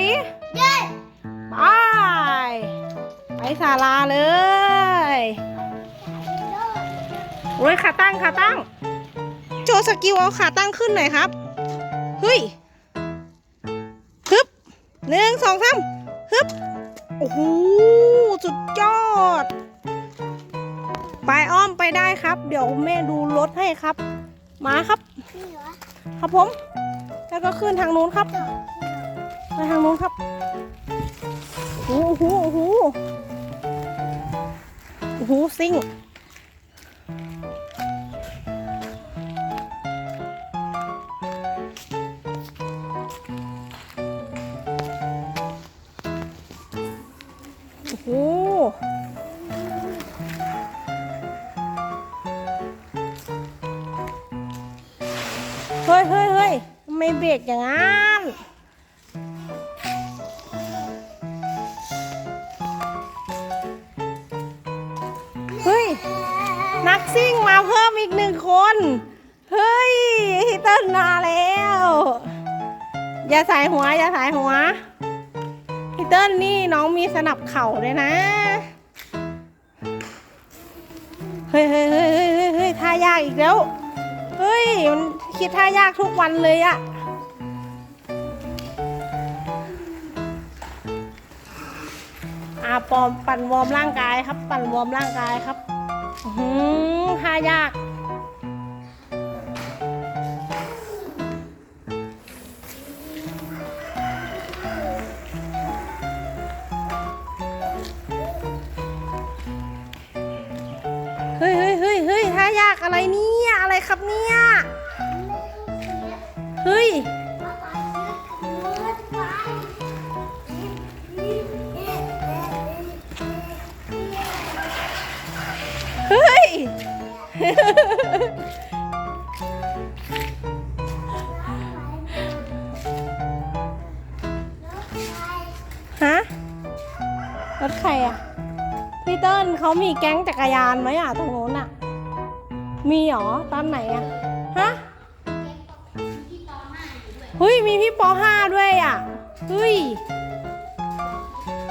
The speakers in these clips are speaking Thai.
ดิเย้ไปไปศาลาเลยโอ้ยขาตั้งขาตั้ง โจสกิลเอาขาตั้งขึ้นหน่อยครับเฮ้ยฮึบหนึ่งสองสามฮึบโอ้โหสุดยอดไปอ้อมไปได้ครับ เดี๋ยวแม่ดูรถให้ครับ มาครับนี่เหรอครับผม แล้วก็ขึ้นทางนู้นครับ ไปทางนู้นครับโอ้โหโอ้โหโอ้โหซิ่ง ซิ่งมาเพิ่มอีกหนึ่งคน เฮ้ยฮิเติ้ลมาแล้ว อย่าสายหัว อย่าสายหัวฮิเติ้ลนี่น้องมีสนับเข่าเลยนะเฮ้ยเฮ้ยเฮ้ยเฮ้ยเฮ้ยเฮ้ยท่ายากอีกแล้ว เฮ้ย มันคิดท่ายากทุกวันเลยอะอาปอมปั่นวอร์มร่างกายครับ ปั่นวอร์มร่างกายครับ อื้อหือายาก ใครอะพี่เติ้ลเขามีแก๊งจักรยานไหมอะตรงโน้นอะ มีเหรอตอนไหนอะฮะเฮ้ยมีพี่ป .5 ด้วยอะเฮ้ย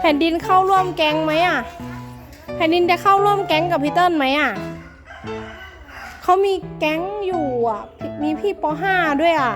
แผ่นดินเข้าร่วมแก๊งไหมอะแผ่นดินจะเข้าร่วมแก๊งกับพี่เติ้ลไหมอะเขามีแก๊งอยู่อะมีพี่ป .5 ด้วยอะ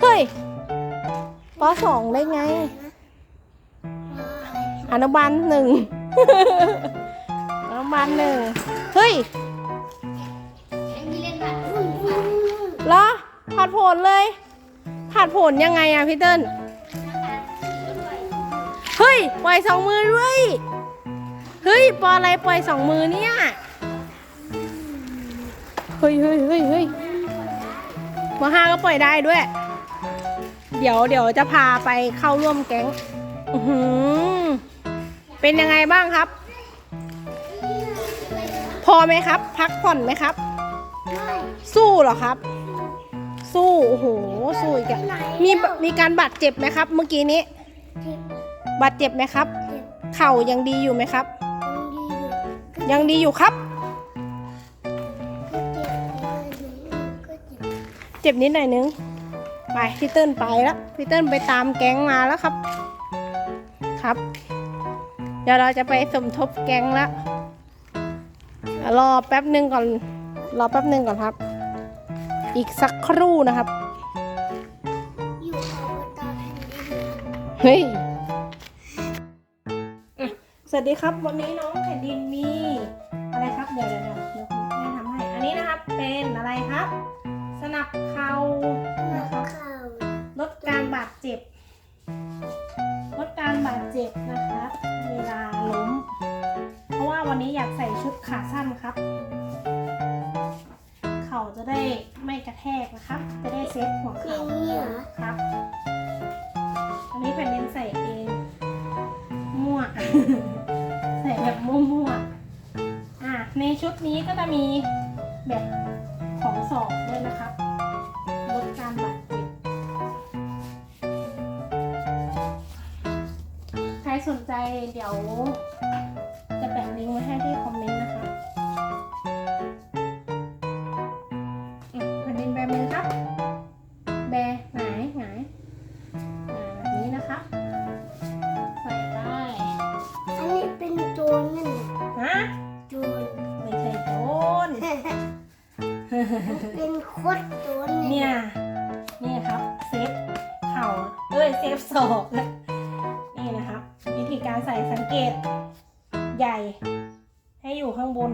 เฮ้ย ป .2 ได้ไง อนุบาลหนึ่ง อนุบาลหนึ่ง เฮ้ยเหรอผัดผลเลย ผัดผลยังไงอะพี่เติ้ลเฮ้ย ปล่อยสองมือด้วย เฮ้ย ปออะไรปล่อยสองมือเนี่ย เฮ้ยเฮ้ยเฮ้ยเฮ้ยมห้าก็ปล่อยได้ด้วย เดี๋ยวเดี๋ยวจะพาไปเข้าร่วมแก๊งอื้อหือเป็นยังไงบ้างครับ พอไหมครับ พักผ่อนไหมครับ สู้เหรอครับ สู้โอ้โหสู้อีกอะมีมีการบาดเจ็บไหมครับ เมื่อกี้นี้บาดเจ็บไหมครับ เข่ายังดีอยู่ไหมครับ ยังดีอยู่ครับ เจ็บนิดหน่อยนึง ไปพี่เติ้ลไปแล้วพี่เติ้ลไปตามแก๊งมาแล้วครับ ครับ เดี๋ยวเราจะไปสมทบแก๊งแล้วรอแป๊บหนึ่งก่อน รอแป๊บหนึ่งก่อนครับ อีกสักครู่นะครับเฮ้ยอะสวัสดีครับ วันนี้น้องแผ่นดินมี อะไรครับเดี๋ยวเดี๋ยวเดี๋ยวแม่ทำให้ อันนี้นะครับเป็นอะไรครับ สนับเข่านะคะลดการบาดเจ็บ ลดการบาดเจ็บนะคะ เวลาล้ม เพราะว่าวันนี้อยากใส่ชุดขาสั้นครับ เข่าจะได้ไม่กระแทกนะครับจะได้เซฟหัวเข่า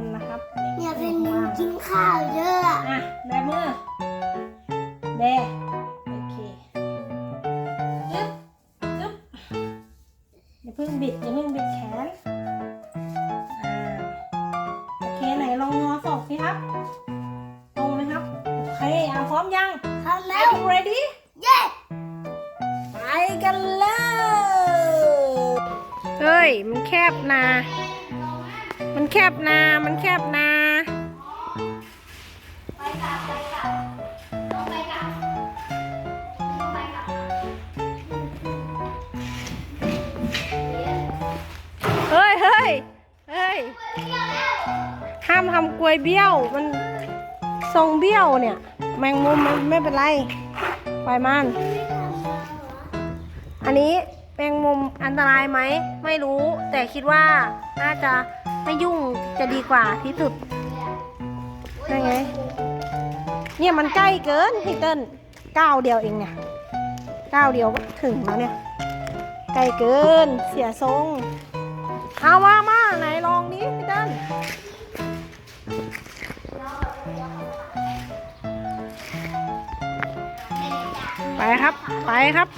นนะครับเนี่ยล็เป็กนข้างล่างกินข้าวเยอะอะอะแบมือแบโอเคยึบยึบอย่าเพิ่งบิดอย่าเพิ่งบิด เฮ้ยเฮ้ยเฮ้ย ห้ามทำกลวยเบี้ยว มันทรงเบี้ยวเนี่ย แมงมุมมันไม่เป็นไรปล่อยมัน อันนี้แมงมุมอันตรายไหม ไม่รู้ แต่คิดว่าน่าจะไม่ยุ่งจะดีกว่าที่สุด ยังไง เนี่ยมันใกล้เกินพี่เติ้ลก้าวเดียวเองเนี่ยก้าวเดียวก็ถึงแล้วเนี่ย ใกล้เกินเสียทรง เอามามาไหนลองดิพี่เติ้ลไปครับ ไปครับ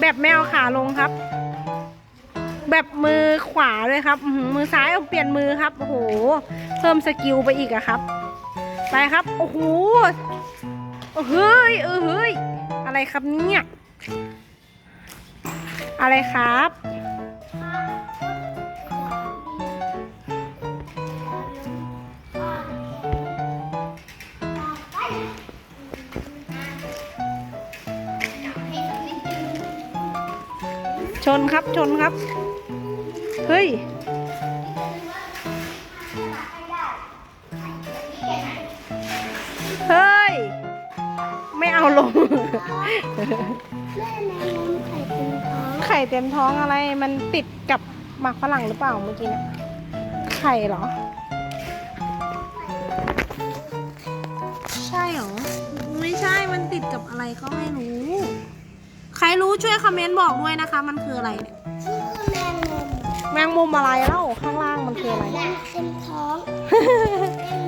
แบบแมวขาลงครับ แบบมือขวาด้วยครับ มือซ้ายเอาเปลี่ยนมือครับ โอ้โห เพิ่มสกิลไปอีกอะครับ ไปครับ โอ้โหเอ้ยเออเฮ้ย อะไรครับเนี่ย อะไรครับ ชนครับ ชนครับ เฮ้ย เอาลง แม่แมงมุมไข่เป็นท้องไข่เต็มท้องอะไร มันติดกับหมักฝรั่งหรือเปล่าเมื่อกี้เนะไข่เหรอ ใช่เหรอ ไม่ใช่ มันติดกับอะไรก็ไม่รู้ ใครรู้ช่วยคอมเมนต์บอกด้วยนะคะ มันคืออะไรเนี่ย ชื่อแมงมุมแมงมุมอะไรเล่าข้างล่างมันคืออะไร แมงเต็มท้องแมงมุมน้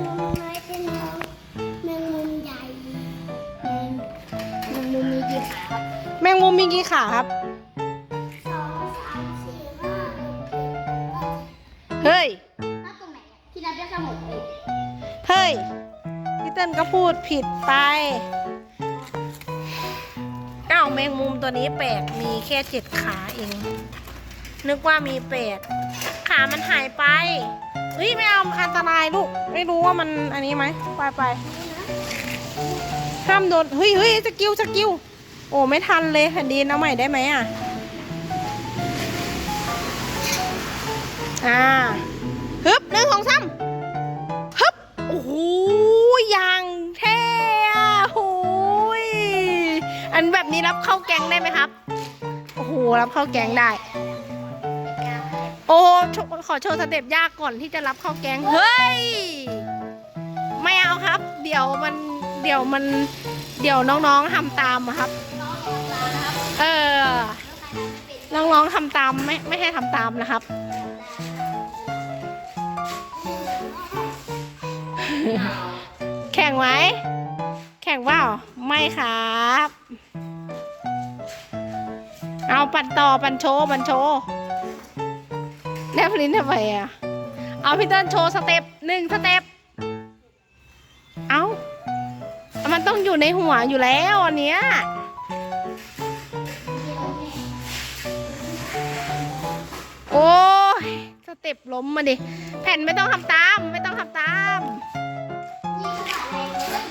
แมงมุมมีกี่ขาครับ สองสามสี่ห้าหกเจ็ดแปดเฮ้ยถ้าตรงไหนอะที่นับได้แค่หกเลยเฮ้ย พี่เติ้ลก็พูดผิดไปอ้าวแมงมุมตัวนี้แปลกมีแค่เจ็ดขาเอง นึกว่ามีแปดขามันหายไปเฮ้ยไม่เอาอันตรายลูก ไม่รู้ว่ามันอันนี้ไหมไปไปห้ามโดนเฮ้ยเฮ้ยสกิลสกิล โอ้ไม่ทันเลยแผ่นดินเอาใหม่ได้ไหมอะ อ่าฮึบหนึ่งสองสามฮึบโอ้โหยางเท่อะโอ้ยอันแบบนี้รับเข้าแก๊งได้ไหมครับ โอ้โหรับเข้าแก๊งได้ โอ้ขอโชว์สเต็ปยากก่อนที่จะรับเข้าแก๊งเฮ้ยไม่เอาครับ เดี๋ยวมันเดี๋ยวมันเดี๋ยวน้องๆทำตามครับ เออ น้องๆทำตามไม่ไม่ให้ทำตามนะครับ แข่งไหม แข่งเปล่า ไม่ครับ เอาปั่นต่อปั่นโชว์ปั่นโชว์แลบลิ้นทำไมอะ เอาพี่เติ้ลโชว์สเต็ปหนึ่งสเต็ป เอามันต้องอยู่ในหัวอยู่แล้วอันเนี้ย โอ้ยสเต็ปล้มมาดิ แผ่นไม่ต้องทำตาม ไม่ต้องทำตาม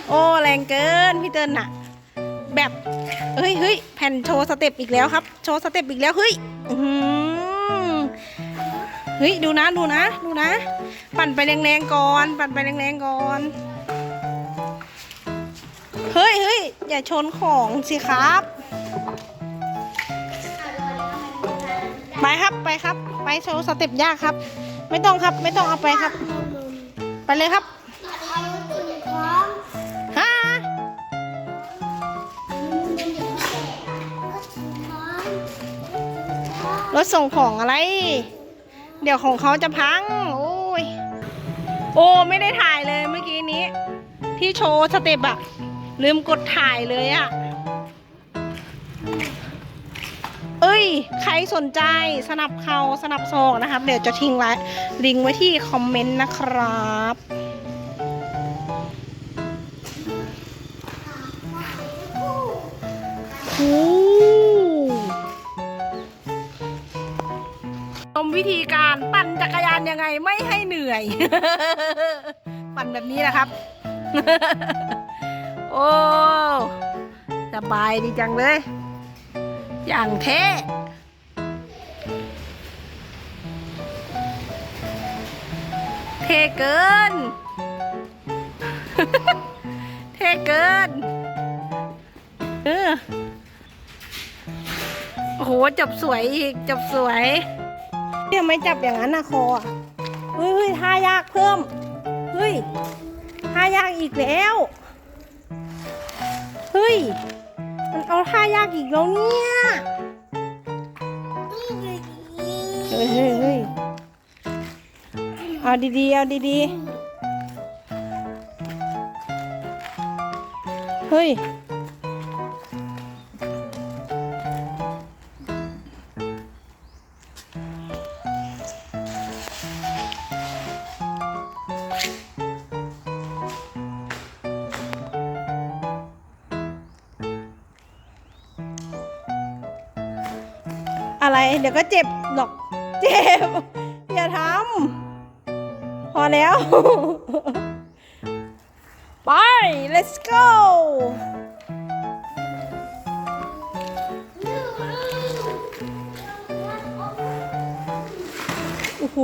โอ้แรงเกินพี่เติ้ลน่ะแบบเฮ้ยเฮ้ยแผ่นโชว์สเต็ปอีกแล้วครับ โชว์สเต็ปอีกแล้วเฮ้ยเฮ้ยดูนะดูนะดูนะ ปั่นไปแรงๆก่อน ปั่นไปแรงๆก่อนเฮ้ยเฮ้ยอย่าชนของสิครับ ไปครับไปครับ ไปโชว์สเต็ปยากครับ ไม่ต้องครับไม่ต้องเอาไปครับ ไปเลยครับฮ่ารถส่งของอะไร เดี๋ยวของเขาจะพัง โอ้ย โอ้ไม่ได้ถ่ายเลยเมื่อกี้นี้ ที่โชว์สเต็ปอะลืมกดถ่ายเลยอะ ย ใครสนใจสนับเขาสนับโซนะครับ เดี๋ยวจะทิ้งไว้ลิงก์ไว้ที่คอมเมนต์นะครับโอ้ชมวิธีการปั่นจักรยานยังไงไม่ให้เหนื่อย ปั่นแบบนี้นะครับ โอ้สบายดีจังเลย อย่างเท่เท่เกิน เท่เกิน เออ โอ้โห จับสวยอีก จับสวยทำไม่จับอย่างนั้นนะคออุ้ยเฮ้ยท่ายากเพิ่ม เฮ้ยท่ายากอีกแล้ว เฮ้ย มันเอาท่ายากอีกแล้วเนี่ยเฮ้ยเฮ้ยเฮ้ยเอาดีๆ เอาดีๆ เฮ้ย อะไร เดี๋ยวก็เจ็บหรอก เจ็บ อย่าทำ พอแล้ว ไป let's go โอ้โห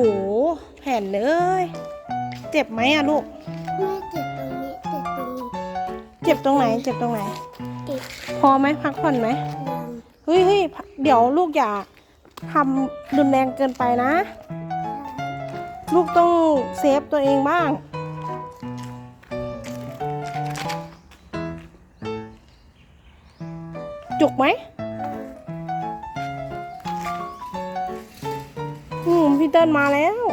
แผ่นเลย เจ็บไหมอะลูก ไม่เจ็บตรงนี้เจ็บตรงเจ็บตรงไหน เจ็บตรงไหน เจ็บพอไหมพักผ่อนไหมดเฮ้ยเฮ้ยเดี๋ยวลูกอย่า ทำรุนแรงเกินไปนะ ลูกต้องเซฟตัวเองบ้าง จุกไหมอืมพี่เติ้ลมาแล้ว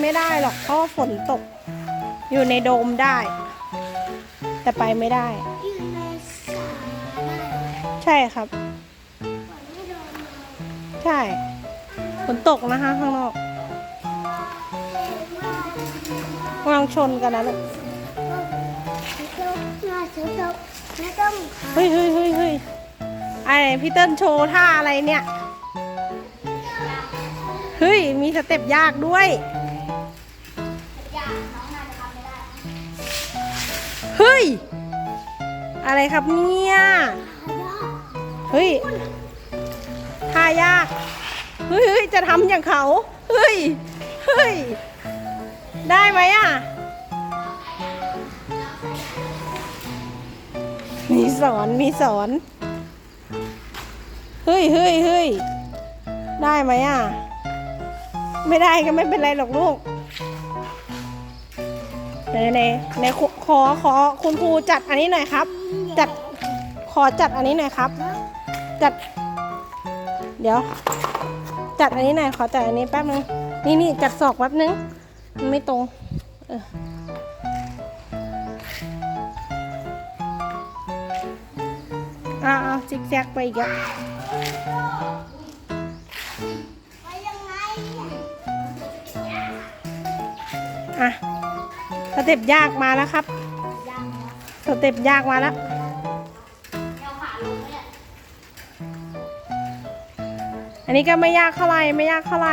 ไม่ได้หรอกเพราะฝนตก อยู่ในโดมได้ แต่ไปไม่ได้ อยู่ในสาใช่ครับ ใช่ฝนตกนะคะข้างนอกกำลังชนกันนะลูกเฮ้ยเฮ้ยเฮ้ยเฮ้ยไอพี่เติ้ลโชว์ท่าอะไรเนี่ย เฮ้ย มีสเต็ปยากด้วย ย อะไรครับเนี่ย เฮ้ยทายากเฮ้ยเฮ้ยจะทำอย่างเขา เฮ้ย เฮ้ย ได้ไหมอะ มีสอนมีสอน เฮ้ยเฮ้ยเฮ้ยได้ไหมอะ ไม่ได้ก็ไม่เป็นไรหรอกลูกไหนไหนไหนขอ ขอขอคุณครูจัดอันนี้หน่อยครับ จัดขอจัดอันนี้หน่อยครับ จัด เดี๋ยว จัดอันนี้หน่อยขอจัดอันนี้แป๊บนึงนี่นี่จัดศอกแป๊บนึงมันไม่ตรงเอออ้าวเอาซิกแซกไปอีกแล้วไปยังไงอะ สเต็ปยากมาแล้วครับสเต็ปยากมาแล้วอันนี้ก็ไม่ยากเท่าไรไม่ยากเท่าไร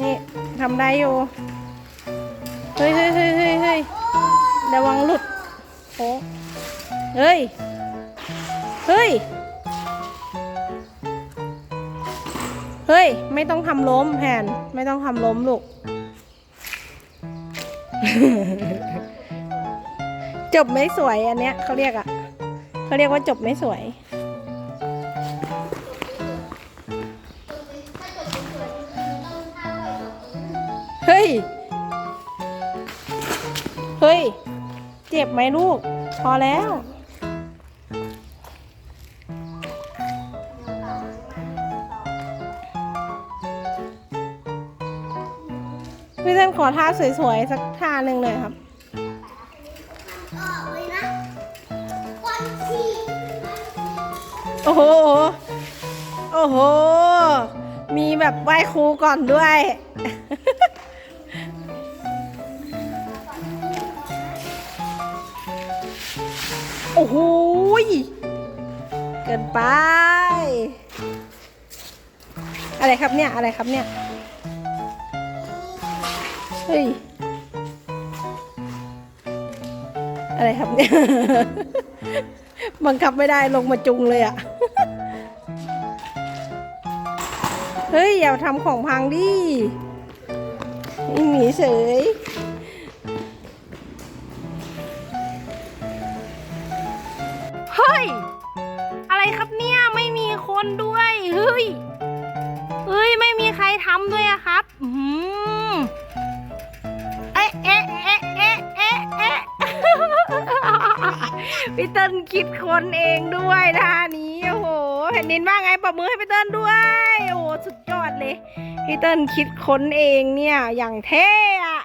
นี่ทำได้อยู่เฮ้ยเฮ้ยเฮ้ยเฮ้ยเฮ้ยระวังหลุดโอ้เฮ้ยเฮ้ยเฮ้ย ไม่ต้องทำล้มแผนไม่ต้องทำล้มลูก จบไม่สวยอันเนี้ยเขาเรียกอะเขาเรียกว่าจบไม่สวย เฮ้ย เฮ้ย เจ็บไหมลูก พอแล้ว ขอท่าสวยๆ สักท่าหนึ่งเลยครับออกเลยนะวันที่โอ้โห โอ้โห มีแบบไหว้ครูก่อนด้วย โอ้โหยเกินไป อะไรครับเนี่ย อะไรครับเนี่ยเฮ้ย อะไรครับเนี่ย บังคับไม่ได้ลงมาจุงเลยอะเฮ้ย อย่าทำของพังดิไม่หนีเฉยเฮ้ย อะไรครับเนี่ย ไม่มีคนด้วย เฮ้ย เฮ้ย ไม่มีใครทำด้วยอะ คนเองด้วยท่านี้โอ้โหแผ่นดินว่าไงปรบมือให้พี่เติ้ลด้วย โอ้โหสุดยอดเลยพี่เติ้ลคิดค้นเองเนี่ยอย่างเท่อะ